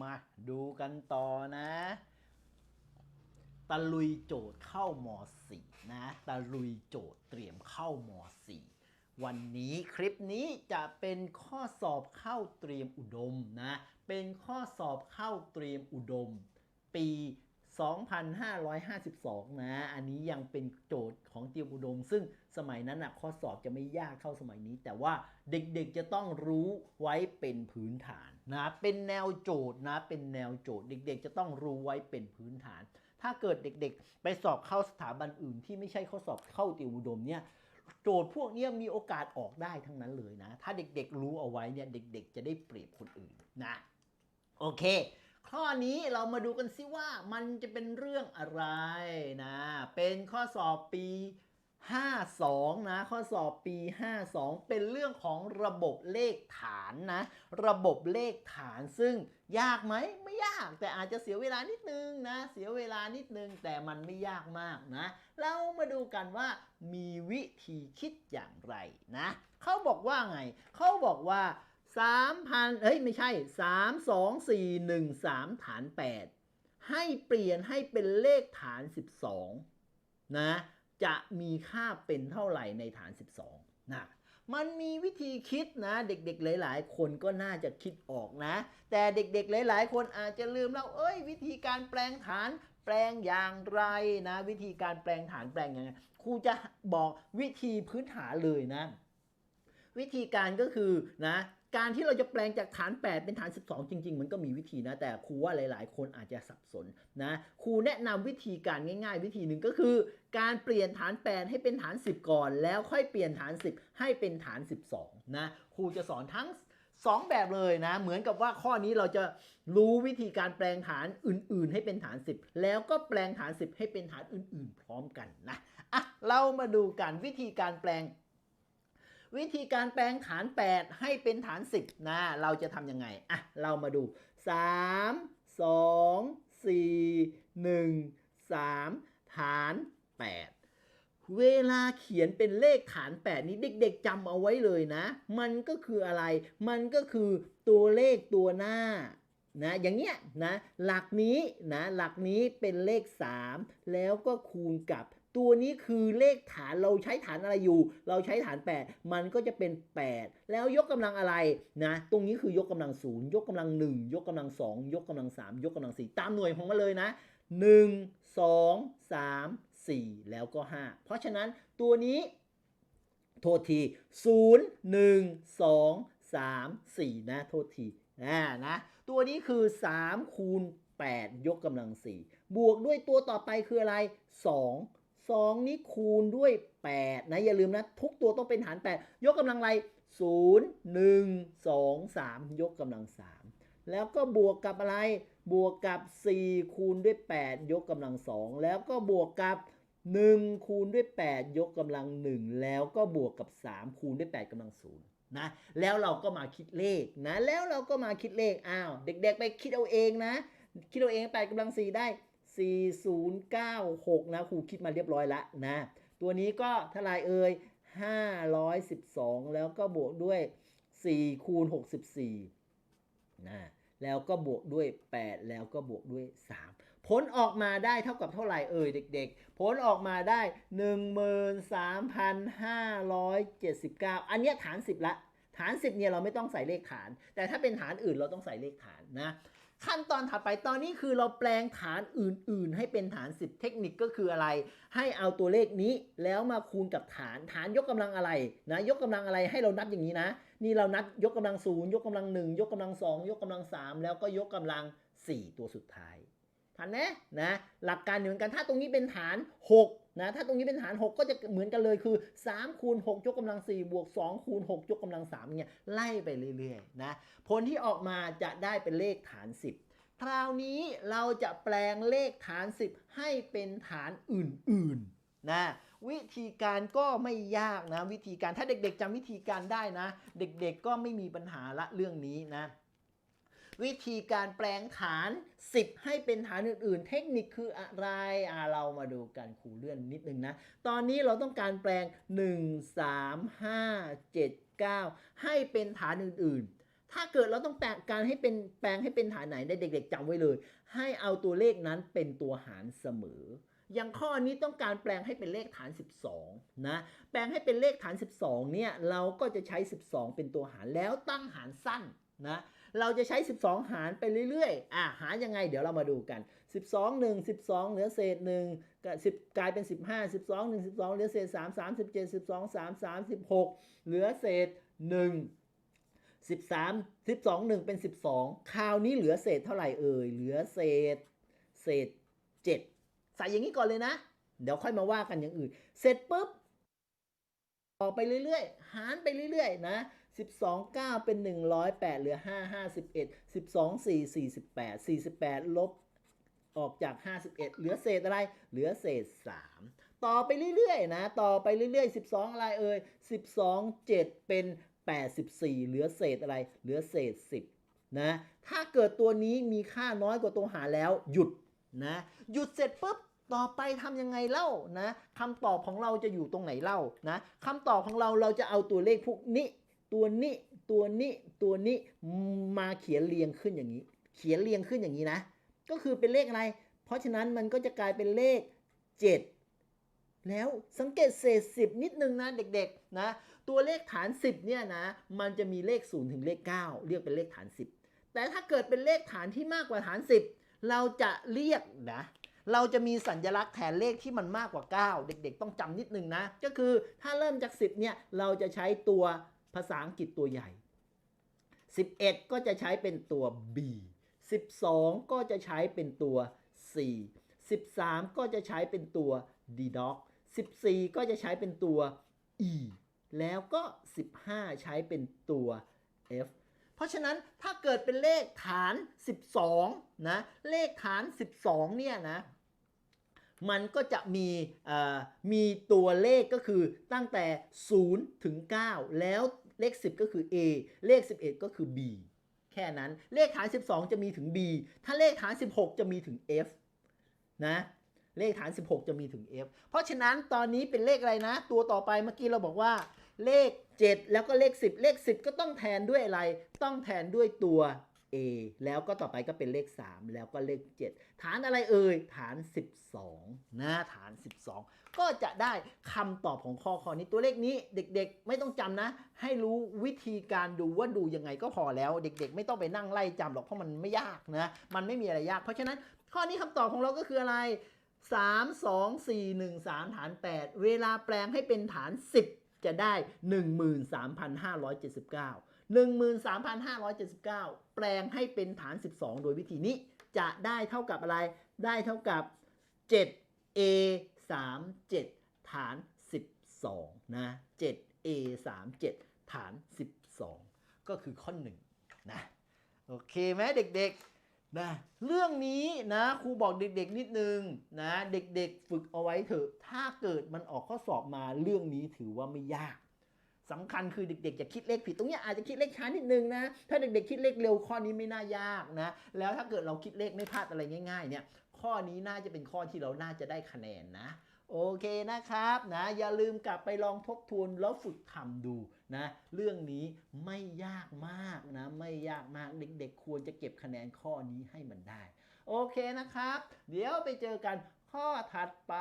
มาดูกันต่อนะ ตะลุยโจทย์เข้าม4นะ ตะลุยโจทย์เตรียมเข้าม4วันนี้คลิปนี้จะเป็นข้อสอบเข้าเตรียมอุดมนะ เป็นข้อสอบเข้าเตรียมอุดม ปี 2552 นะ อันนี้ยังเป็นโจทย์ของเตรียมอุดม ซึ่งสมัยนั้นนะข้อสอบจะไม่ยากเท่าสมัยนี้ แต่ว่าเด็กๆจะต้องรู้ไว้เป็นพื้นฐาน นะเป็นแนวโจทย์นะเป็นแนวโจทย์เด็ก ๆ จะต้องรู้ไว้เป็นพื้นฐาน ถ้าเกิดเด็กๆ ไปสอบเข้าสถาบันอื่น ที่ไม่ใช่ข้อสอบเข้าเตรียมอุดมเนี่ยโจทย์พวกนี้มีโอกาสออกได้ทั้งนั้นเลยนะ ถ้าเด็กๆรู้เอาไว้เนี่ยเด็กๆ จะได้เปรียบคนอื่นนะโอเค ข้อนี้เรามาดูกันซิว่ามันจะเป็นเรื่องอะไรนะ เป็นข้อสอบปี 52 นะข้อสอบปี 52 เป็นเรื่องของระบบเลขฐานนะ ระบบเลขฐานซึ่งยากไหมไม่ยากแต่อาจจะเสียเวลานิดนึงนะ เสียเวลานิดนึงแต่มันไม่ยากมากนะ เรามาดูกันว่ามีวิธีคิดอย่างไรนะเขาบอกว่าไงเขาบอกว่า 3,000เอ้ยไม่ใช่ 3 2 4 1 3 ฐาน 8 ให้เปลี่ยนให้เป็นเลขฐาน 12 นะ จะมีค่าเป็นเท่าไหร่ในฐาน 12นะมันมีวิธีคิดนะ เด็กๆ หลาย ๆ คนก็น่าจะคิดออกนะ แต่เด็กๆ หลาย ๆ คนอาจจะลืมแล้วเอ้ย วิธีการแปลงฐานแปลงอย่างไรนะ วิธีการแปลงฐานแปลงยังไงครูจะบอกวิธีพื้นฐานเลยนะ วิธีการก็คือนะ การที่เราจะแปลงจากฐาน 8 เป็นฐาน 12 จริง ๆ มันก็มีวิธีนะ แต่ครูว่าหลาย ๆ คนอาจจะสับสนนะครูแนะนำวิธีการง่าย ๆ วิธีหนึ่งก็คือ การเปลี่ยนฐาน 8 ให้เป็นฐาน 10 ก่อน แล้วค่อยเปลี่ยนฐาน 10 ให้เป็นฐาน 12 นะครูจะสอนทั้ง2แบบเลยนะ เหมือนกับว่าข้อนี้เราจะรู้วิธีการแปลงฐานอื่น ๆ ให้เป็นฐาน 10 แล้วก็แปลงฐาน 10 ให้เป็นฐานอื่น ๆ พร้อมกันนะอะเรามาดูกันวิธีการแปลง วิธีการแปลงฐาน 8 ให้เป็นฐาน 10 นะ เราจะทำยังไง อะ เรามาดู 3 2 4 1 3 ฐาน 8เวลาเขียนเป็นเลขฐาน 8 นี้เด็กๆจำเอาไว้เลยนะ มันก็คืออะไร มันก็คือตัวเลขตัวหน้านะอย่างเงี้ยนะหลักนี้นะหลักนี้เป็นเลข 3 แล้วก็คูณกับ ตัวนี้คือเลขฐานเราใช้ฐานอะไรอยู่ เราใช้ฐาน 8 มันก็จะเป็น 8 แล้วยกกำลังอะไรนะตรงนี้คือยกกำลัง 0 ยกกำลัง 1 ยกกำลัง 2 ยกกำลัง 3 ยกกำลัง 4 ตามหน่วยของมันเลยนะ 1 2 3 4 แล้วก็ 5 เพราะฉะนั้นตัวนี้โทษที 0 1 2 3 4 นะโทษทีนะนะตัวนี้คือ 3 คูณ 8 ยกกำลัง 4 บวกด้วยตัวต่อไปคืออะไร 2 2 นี้คูณด้วย 8 นะ อย่าลืมนะ ทุกตัวต้องเป็นฐาน8ยกกำลังอะไร0 1 2 3 ยกกำลัง 3 แล้วก็บวกกับอะไร บวกกับ 4 คูณด้วย 8 ยกกำลัง 2 แล้วก็บวกกับ 1 คูณด้วย 8 ยกกำลัง 1 แล้วก็บวกกับ 3 คูณด้วย 8กำลัง 0 นะ แล้วเราก็มาคิดเลขนะ แล้วเราก็มาคิดเลข อ้าว เด็กๆ ไปคิดเอาเองนะ คิดเอาเอง8กำลัง 4 ได้ 4096 นะครูคิดมาเรียบร้อยล้วนะ ตัวนี้ก็เท่าไรเอ่ย512 แล้วก็บวกด้วย 4 คูณ 64 นะ แล้วก็บวกด้วย 8 แล้วก็บวกด้วย 3 ผลออกมาได้เท่ากับเท่าไหร่เอ่ยเด็กๆ ผลออกมาได้ 13,579 อันนี้ฐาน 10 ละ ฐาน 10 เนี่ยเราไม่ต้องใส่เลขฐาน แต่ถ้าเป็นฐานอื่นเราต้องใส่เลขฐานนะ ขั้นตอนถัดไปตอนนี้คือเราแปลงฐานอื่น ๆ ให้เป็นฐาน 10 เทคนิคก็คืออะไร ให้เอาตัวเลขนี้แล้วมาคูณกับฐานฐานยกกำลังอะไรนะยกกำลังอะไรให้เรานับอย่างนี้นะ นี่เรานับยกกำลังศูนย์ยกกำลังหนึ่งยกกำลังสองยกกำลังสามแล้วก็ยกกำลัง 4 ตัวสุดท้ายทันนะนะหลักการเหมือนกันถ้าตรงนี้เป็นฐาน 6 นะถ้าตรงนี้เป็นฐาน6ก็จะเหมือนกันเลยคือ3คูณ6ยกกำลัง4บวก2คูณ6ยกกำลัง3เนี่ยไล่ไปเรื่อยๆนะผลที่ออกมาจะได้เป็นเลขฐาน 10คราวนี้เราจะแปลงเลขฐาน 10 ให้เป็นฐานอื่นๆนะวิธีการก็ไม่ยากนะ วิธีการถ้าเด็กๆจำวิธีการได้นะ เด็กๆก็ไม่มีปัญหาละเรื่องนี้นะ วิธีการแปลงฐาน 10 ให้เป็นฐานอื่น ๆ เทคนิคคืออะไรอ่าเรามาดูกันครูเลื่อนนิดนึงนะ ตอนนี้เราต้องการแปลง 1 3 5 7 9 ให้เป็นฐานอื่น ๆถ้าเกิดเราต้องแปลงการให้เป็นแปลงให้เป็นฐานไหนได้เด็ก ๆจำไว้เลย ให้เอาตัวเลขนั้นเป็นตัวหารเสมอ อย่างข้อนี้ต้องการแปลงให้เป็นเลขฐาน 12 นะ แปลงให้เป็นเลขฐาน 12 เนี่ย เราก็จะใช้ 12 เป็นตัวหารแล้วตั้งหารสั้นนะ เราจะใช้ 12 หารไปเรื่อยๆ อะหารยังไงเดี๋ยวเรามาดูกัน 12 1 12 เหลือเศษ1กับ10 กลายเป็น 15 12 1 12 เหลือเศษ 3 37 12 3 36 เหลือเศษ 1 13 12 1 เป็น 12 คราวนี้เหลือเศษเท่าไหร่เอ่ย เหลือเศษ เศษ 7 ใส่อย่างนี้ก่อนเลยนะ เดี๋ยวค่อยมาว่ากันอย่างอื่น เสร็จปุ๊บ ต่อไปเรื่อยๆ หารไปเรื่อยๆ นะ 12 9 เป็น 108 เหลือ 5 51 12 4 48 48 ลบออกจาก 51 เหลือเศษอะไร เหลือเศษ 3 ต่อไปเรื่อยๆนะ ต่อไปเรื่อยๆ 12 อะไรเอ่ย 12 7 เป็น 84 เหลือเศษอะไร เหลือเศษ 10 นะ ถ้าเกิดตัวนี้มีค่าน้อยกว่าตัวหารแล้วหยุดนะ หยุดเสร็จปุ๊บต่อไปทำยังไงเล่านะคำตอบของเราจะอยู่ตรงไหนเล่านะคำตอบของเราเราจะเอาตัวเลขพวกนี้ ตัวนี้ตัวนี้ตัวนี้มาเขียนเรียงขึ้นอย่างนี้ เขียนเรียงขึ้นอย่างนี้นะ ก็คือเป็นเลขอะไร เพราะฉะนั้นมันก็จะกลายเป็นเลข 7 แล้วสังเกตเศษ 10 นิดนึงนะเด็กๆนะตัวเลขฐาน 10เนี่ยนะมันจะมีเลข0ถึงเลข 9 เรียกเป็นเลขฐาน 10 แต่ถ้าเกิดเป็นเลขฐานที่มากกว่าฐาน 10 เราจะเรียกนะเราจะมีสัญลักษณ์แทนเลขที่มันมากกว่า 9 เด็กๆ ต้องจำนิดนึงนะ ก็คือถ้าเริ่มจาก 10เนี่ยเราจะใช้ตัวาษาอังกฤษตัวใหญ่ 11 ก็จะใช้เป็นตัว B 12 ก็จะใช้เป็นตัว C 13 ก็จะใช้เป็นตัว D dog 14 ก็จะใช้เป็นตัว E แล้วก็ 15 ใช้เป็นตัว F เพราะฉะนั้นถ้าเกิดเป็นเลขฐาน 12 นะ เลขฐาน 12 เนี่ยนะ มันก็จะมีมีตัวเลขก็คือตั้งแต่ 0 ถึง 9 แล้ว เลข 10 ก็คือ A เลข 11 ก็คือ B แค่นั้น เลขฐาน 12 จะมีถึง B ถ้าเลขฐาน 16 จะมีถึง F นะ เลขฐาน 16 จะมีถึง F เพราะฉะนั้นตอนนี้เป็นเลขอะไรนะ ตัวต่อไปเมื่อกี้เราบอกว่า เลข 7 แล้วก็เลข 10 เลข 10 ก็ต้องแทนด้วยอะไร ต้องแทนด้วยตัว A แล้วก็ต่อไปก็เป็นเลข 3 แล้วก็เลข 7 ฐานอะไรเอ่ย ฐาน 12 นะฐาน 12 ก็จะได้คำตอบของข้อข้อนี้ตัวเลขนี้เด็กๆ ไม่ต้องจำนะ ให้รู้วิธีการดูว่าดูยังไงก็พอแล้ว เด็กๆ ไม่ต้องไปนั่งไล่จำหรอกเพราะมันไม่ยากนะ มันไม่มีอะไรยาก เพราะฉะนั้นข้อนี้คำตอบของเราก็คืออะไร 3 2 4 1 3 ฐาน 8 เวลาแปลงให้เป็นฐาน 10 จะได้ 13,579 13,579 แปลงให้เป็นฐาน 12 โดยวิธีนี้จะได้เท่ากับอะไร ได้เท่ากับ 7a 3 7 ฐาน 12 นะ 7a 3 7 ฐาน 12 ก็คือข้อ1นะ โอเคไหมเด็กๆ นะ เรื่องนี้นะครูบอกเด็กๆนิดนึงนะ เด็กๆ ฝึกเอาไว้เถอะ ถ้าเกิดมันออกข้อสอบมาเรื่องนี้ถือว่าไม่ยาก สำคัญคือเด็กๆจะคิดเลขผิดตรงนี้อาจจะคิดเลขช้านิดนึงนะถ้าเด็กๆคิดเลขเร็วข้อนี้ไม่น่ายากนะแล้วถ้าเกิดเราคิดเลขไม่พลาดอะไรง่ายๆเนี่ยข้อนี้น่าจะเป็นข้อที่เราน่าจะได้คะแนนนะโอเคนะครับนะอย่าลืมกลับไปลองทบทวนแล้วฝึกทำดูนะเรื่องนี้ไม่ยากมากนะไม่ยากมากเด็กๆ ควรจะเก็บคะแนนข้อนี้ให้มันได้ โอเคนะครับ เดี๋ยวไปเจอกันข้อถัดไป